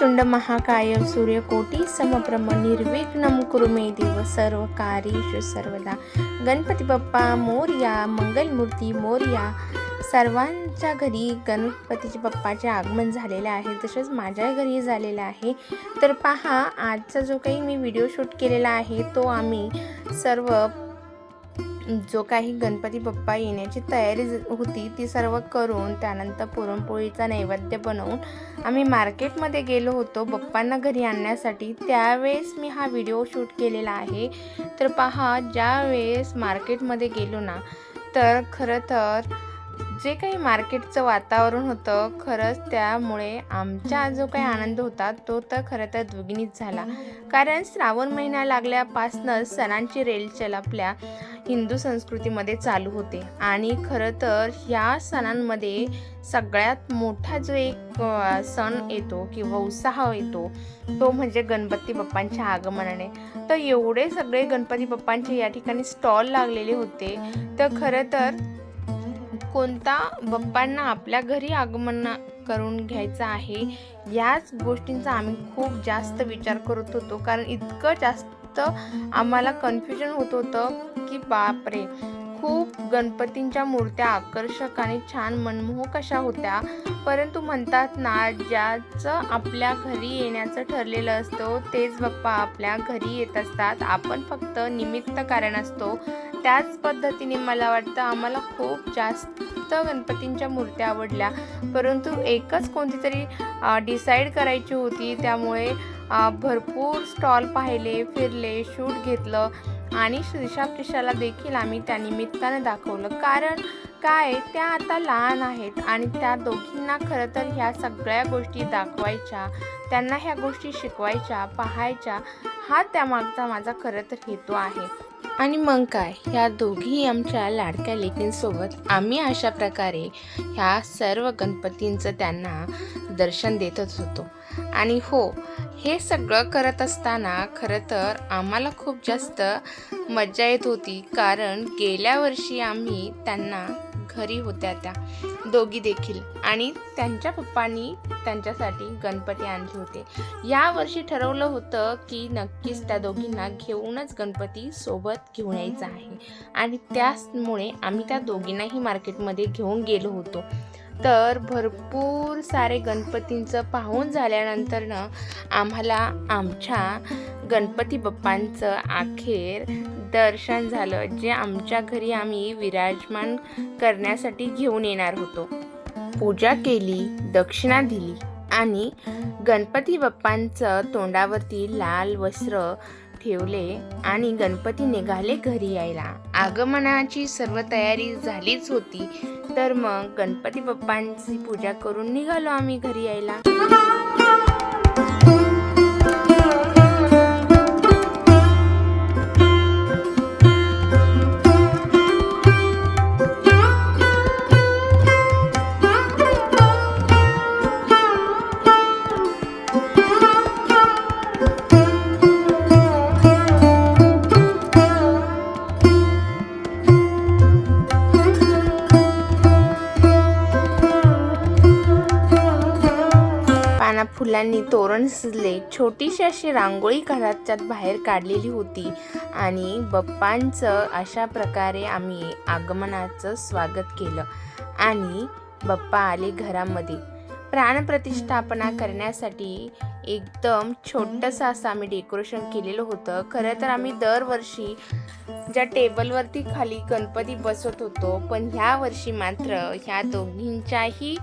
तुंड महाकाय सूर्यकोटी समप्रम निर्विघ्नं कुरुमे देव सर्व कार्येषु सर्वदा. गणपती बाप्पा मोरया मंगलमूर्ती मोरया सर्वांच्या घरी गणपतीचे बाप्पाचे आगमन झालेले आहे तसेच माझ्या घरी झालेलं आहे. तर पहा आजचा जो काही मी व्हिडिओ शूट केलेला आहे तो आम्ही सर्व जो काही गणपती बाप्पा येण्याची तयारी होती ती सर्व करून त्यानंतर पुरणपोळीचा नैवेद्य बनवून आम्ही मार्केटमध्ये गेलो होतो बाप्पांना घरी आणण्यासाठी. त्यावेळेस मी हा व्हिडिओ शूट केलेला आहे. तर पहा ज्यावेळेस मार्केटमध्ये गेलो ना तर खरं तर जे काही मार्केटचं वातावरण होतं खरंच त्यामुळे आमचा जो काही आनंद होता तो तर खरं तर द्विगुणित झाला. कारण श्रावण महिना लागल्यापासनंच सणांची रेलचल आपल्या हिंदू संस्कृतीमध्ये चालू होते. आणि खरं तर ह्या सणांमध्ये सगळ्यात मोठा जो एक सण येतो किंवा उत्साह येतो तो म्हणजे गणपती बाप्पांच्या आगमनाने. तर एवढे सगळे गणपती बाप्पांचे या ठिकाणी स्टॉल लागलेले होते. तर खरं तर कोणता बाप्पांना आपल्या घरी आगमन करून घ्यायचं आहे याच गोष्टींचा आम्ही खूप जास्त विचार करत होतो. कारण इतकं जास्त आम्हाला कन्फ्युजन होत होतं की बापरे खूप गणपतींच्या मूर्त्या आकर्षक आणि छान मनमोहक अशा होत्या. परंतु म्हणतात ना ज्याचं आपल्या घरी येण्याचं ठरलेलं असतो तेच बाप्पा आपल्या घरी येत असतात. आपण फक्त निमित्त कारण असतो. त्याच पद्धतीने मला वाटतं आम्हाला खूप जास्त गणपतींच्या मूर्त्या आवडल्या. परंतु एकच कोणती तरी डिसाईड करायची होती. त्यामुळे भरपूर स्टॉल पाहिले फिरले शूट घेतलं आणि श्रीशा प्रिशाला देखील आम्ही त्या निमित्तानं दाखवलं. कारण काय त्या आता लहान आहेत आणि त्या दोघींना खरं तर ह्या सगळ्या गोष्टी दाखवायच्या त्यांना ह्या गोष्टी शिकवायच्या पाहायच्या हा त्यामागचा माझा खरं तर हेतू आहे. आणि मग काय ह्या दोघी आमच्या लाडक्या लेकींसोबत आम्ही अशा प्रकारे ह्या सर्व गणपतींचं त्यांना दर्शन देतच होतो. आणि हो हे सगळं करत असताना खरं तर आम्हाला खूप जास्त मज्जा येत होती कारण गेल्या वर्षी आम्ही त्यांना घरी होत्या त्या दोघी देखील. आणि त्यांच्या पप्पांनी त्यांच्यासाठी गणपती आणले होते. या वर्षी ठरवलं होतं की नक्कीच त्या दोघींना घेऊनच गणपती सोबत घेऊन यायचा आहे. आणि त्याचमुळे आम्ही त्या दोघींनाही मार्केटमध्ये घेऊन गेलो होतो. तर भरपूर सारे गणपतींचं पाहून झाल्यानंतरनं आम्हाला आमच्या गणपती बाप्पांचं अखेर दर्शन झालं जे आमच्या घरी आम्ही विराजमान करण्यासाठी घेऊन येणार होतो. पूजा केली दक्षिणा दिली आणि गणपती बाप्पांचं तोंडावरती लाल वस्त्र ठेवले आणि गणपती निघाले घरी यायला. आगमनाची सर्व तयारी झालीच होती. तर मग गणपती बाप्पांची पूजा करून निघालो आम्ही घरी यायला. मुलांनी फुलांनी तोरण सजले. छोटीशी अशी रांगोळी घराच्यात बाहेर काढलेली होती. आणि बप्पांचं अशा प्रकारे आम्ही आगमनाचं स्वागत केलं. आणि बप्पा आले घरामध्ये. प्राणप्रतिष्ठापना करण्यासाठी एकदम छोटंसं असं आम्ही डेकोरेशन केलेलं होतं. खरं तर आम्ही दरवर्षी ज्या टेबलवरती खाली गणपती बसवत होतो पण ह्या वर्षी मात्र ह्या दोघींच्याही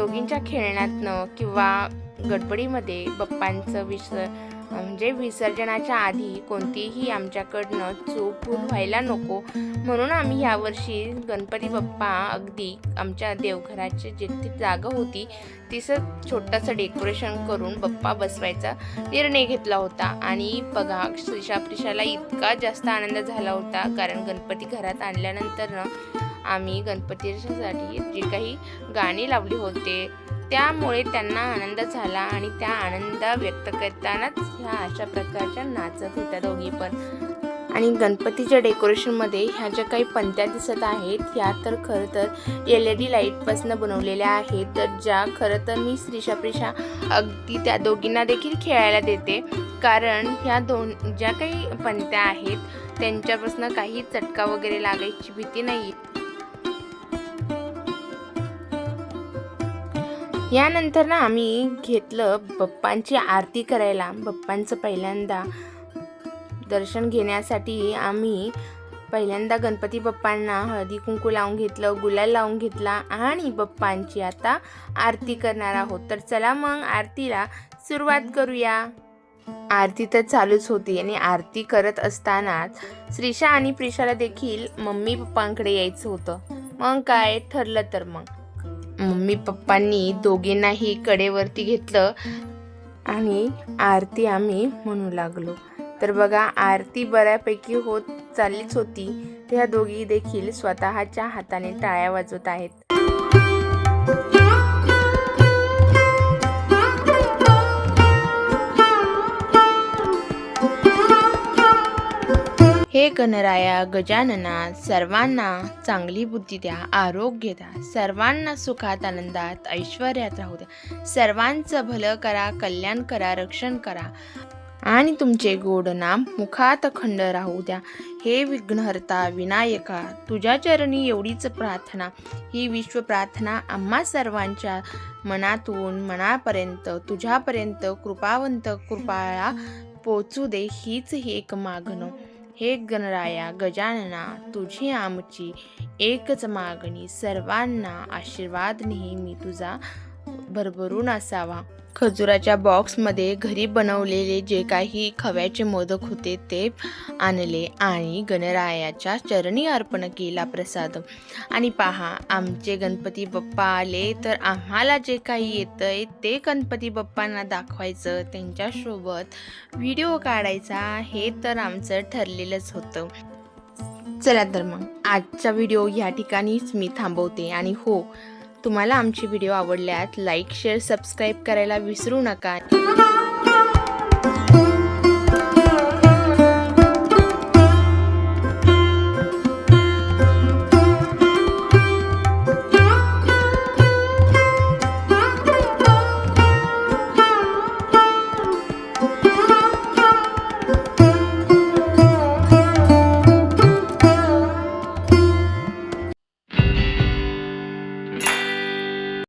दोघींच्या खेळण्यातनं किंवा गडबडीमध्ये बप्पांचं विसर म्हणजे विसर्जनाच्या आधी कोणतीही आमच्याकडनं चूक भूल व्हायला नको. म्हणून आम्ही यावर्षी गणपती बाप्पा अगदी आमच्या देवघराची जिथे जागा होती तिचं छोटंसं डेकोरेशन करून बाप्पा बसवायचा निर्णय घेतला होता. आणि बघा श्रीशा प्रिशाला इतका जास्त आनंद झाला होता कारण गणपती घरात आणल्यानंतर ना आम्ही गणपतीसाठी जे काही गाणी लावली होते त्यामुळे त्यांना आनंद झाला आणि त्या आनंद व्यक्त करतानाच ह्या अशा प्रकारच्या नाचत होत्या दोघी पण. आणि गणपतीच्या डेकोरेशनमध्ये ह्या ज्या काही पंत्या दिसत आहेत ह्या तर खरं तर एल ई डी लाईटपासून बनवलेल्या आहेत. तर ज्या खरं तर मी श्रीशा प्रिशा अगदी त्या दोघींना देखील खेळायला देते. कारण ह्या दोन ज्या काही पंत्या आहेत त्यांच्यापासून काही चटका वगैरे लागायची भीती नाही यानंतर ना आम्ही घेतलं बप्पांची आरती करायला. बप्पांचं पहिल्यांदा दर्शन घेण्यासाठी आम्ही पहिल्यांदा गणपती बाप्पांना हळदी कुंकू लावून घेतलं गुलाल लावून घेतला आणि बप्पांची आता आरती करणार आहोत. तर चला मग आरतीला सुरुवात करूया. आरती तर चालूच होती आणि आरती करत असतानाच श्रीषा आणि प्रिशाला देखील मम्मी पप्पांकडे यायचं होतं. मग काय ठरलं तर मग? मम्मी पप्पांनी दोघींनाही कडेवरती घेतलं आणि आरती आम्ही म्हणू लागलो. तर बघा आरती बऱ्यापैकी होत चाललीच होती. त्या दोघी देखील स्वतःच्या हाताने टाळ्या वाजवत आहेत. हे गणराया गजानना सर्वांना चांगली बुद्धी द्या आरोग्य द्या. सर्वांना सुखात आनंदात ऐश्वर्यात राहू द्या. सर्वांचं भलं करा कल्याण करा रक्षण करा. आणि तुमचे गोड नाम मुखात खंड राहू द्या. हे विघ्नहर्ता विनायका तुझ्या चरणी एवढीच प्रार्थना. ही विश्व प्रार्थना आम्हा सर्वांच्या मनातून मनापर्यंत तुझ्यापर्यंत कृपावंत कृपाळा पोचू दे हीच ही एक मागणं. हे गणराया गजानना तुझी आमची एकच मागणी. सर्वांना आशीर्वाद नेहमी तुझा भरभरून असावा. खजुराच्या बॉक्समध्ये घरी बनवलेले जे काही खव्याचे मोदक होते ते आणले आणि गणरायाच्या चरणी अर्पण केला प्रसाद. आणि पहा आमचे गणपती बाप्पा आले तर आम्हाला जे काही येतंय ते गणपती बाप्पांना दाखवायचं त्यांच्यासोबत व्हिडिओ काढायचा हे तर आमचं ठरलेलंच होतं. चला तर मग आजचा व्हिडिओ या ठिकाणीच मी थांबवते आणि हो तुम्हाला आमचे व्हिडिओ आवडल्यात लाईक शेअर सबस्क्राईब करायला विसरू नका.